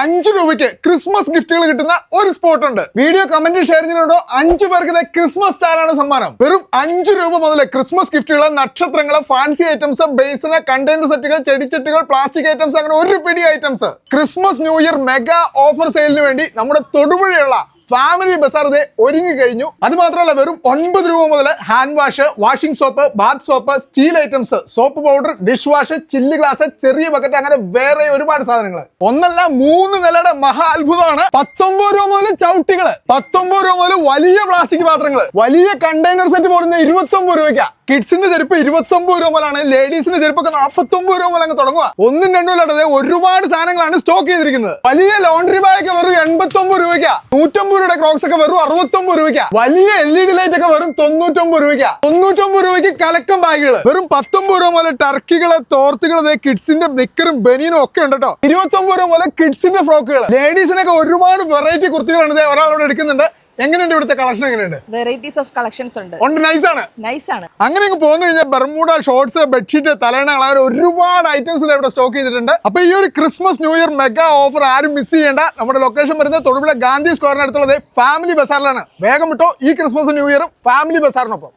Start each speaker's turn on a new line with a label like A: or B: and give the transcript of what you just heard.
A: അഞ്ച് രൂപയ്ക്ക് ക്രിസ്മസ് ഗിഫ്റ്റുകൾ കിട്ടുന്ന ഒരു സ്പോട്ട് ഉണ്ട്. വീഡിയോ കമന്റ് ഷെയർ ചെയ്യുന്നുണ്ടോ അഞ്ചു പേർക്ക് ക്രിസ്മസ് സ്റ്റാർ ആണ് സമ്മാനം. വെറും അഞ്ച് രൂപ മുതൽ ക്രിസ്മസ് ഗിഫ്റ്റുകൾ നക്ഷത്രങ്ങൾ ഫാൻസി ഐറ്റംസ് ബേസിന് കണ്ടെയ്നർ സെറ്റുകൾ ചെടിച്ചെട്ടുകൾ പ്ലാസ്റ്റിക് ഐറ്റംസ് അങ്ങനെ ഒരു പിടി items Christmas new year mega offer സെയിലിന് വേണ്ടി നമ്മുടെ തൊടുപുഴയുള്ള ഫാമിലി ബസാർ ഒരുങ്ങി കഴിഞ്ഞു. അത് മാത്രമല്ല വെറും ഒൻപത് രൂപ മുതൽ hand wash washing soap bath soap steel items soap powder dish wash chilli glass ചെറിയ ബക്കറ്റ് അങ്ങനെ വേറെ ഒരുപാട് സാധനങ്ങൾ ഒന്നല്ല മൂന്ന് നിലയുടെ മഹാ അത്ഭുതമാണ്. പത്തൊമ്പത് രൂപ മുതൽ ചവിട്ടികൾ. പത്തൊമ്പത് രൂപ മുതൽ വലിയ പ്ലാസ്റ്റിക് പാത്രങ്ങൾ വലിയ കണ്ടെയ്നർ സെറ്റ് പോലുന്ന ഇരുപത്തി ഒമ്പത് രൂപയ്ക്കാ കിഡ്സിന്റെ ചെരുപ്പ് ഇരുപത്തി ഒമ്പത് രൂപ മുതലാണ്. ലേഡീസിന്റെ ചെരുപ്പൊക്കെ നാൽപ്പത്തി ഒമ്പത് രൂപ മുതൽ അങ്ങ് തുടങ്ങുക ഒന്നും രണ്ടും അല്ലാതെ ഒരുപാട് സാധനങ്ങളാണ് സ്റ്റോക്ക് ചെയ്തിരിക്കുന്നത്. വലിയ ലോണ്ടറി ബാഗ് രൂപയ്ക്കാ. നൂറ്റമ്പത് രൂപയുടെ ക്രോക്സ് ഒക്കെ വെറും അറുപത്തൊമ്പത് രൂപയ്ക്ക്. വലിയ എൽ ഇ ഡി ലൈറ്റ് ഒക്കെ വെറും തൊണ്ണൂറ്റൊമ്പത് രൂപയ്ക്ക്. തൊണ്ണൂറ്റൊമ്പത് രൂപയ്ക്ക് കലക്കം ബാഗുകൾ വെറും പത്തൊമ്പത് രൂപ മുതൽ ടർക്കികൾ തോർത്തുകൾ കിഡ്സിന്റെ നിക്കറും ബനിയനും ഒക്കെ ഉണ്ട് കേട്ടോ ഇരുപത്തൊമ്പത് രൂപ മുതൽ കിഡ്സിന്റെ ഫ്രോക്കുകൾ ലേഡീസിനൊക്കെ ഒരുപാട് വെറൈറ്റി കുർത്തികളാണ് ഒരാളോട് എടുക്കുന്നുണ്ട്. എങ്ങനെയുണ്ട് ഇവിടുത്തെ കളക്ഷൻ എങ്ങനെയുണ്ട്?
B: വെറൈറ്റീസ് ഓഫ് കളക്ഷൻസ് ഉണ്ട്.
A: ഉണ്ട് നൈസ് ആണ്.
B: നൈസ് ആണ്.
A: അങ്ങനെ അങ്ങ് പോന്നു കഴിഞ്ഞാൽ ബർമൂഡ ഷോർട്സ് ബെഡ്ഷീറ്റ് തലേണകൾ അങ്ങനെ ഒരുപാട് ഐറ്റംസ് ഇവിടെ സ്റ്റോക്ക് ചെയ്തിട്ടുണ്ട്. അപ്പൊ ഈ ഒരു Christmas new year mega offer ആരും മിസ് ചെയ്യേണ്ട. നമ്മുടെ ലൊക്കേഷൻ വരുന്നത് തൊടുപുഴ ഗാന്ധി സ്ക്വയറിനടുത്തുള്ളത് ഫാമിലി ബസാറിലാണ് വേഗം വിട്ടോ ഈ ക്രിസ്മസ് ന്യൂ ഇയറും ഫാമിലി ബസാറിനൊപ്പം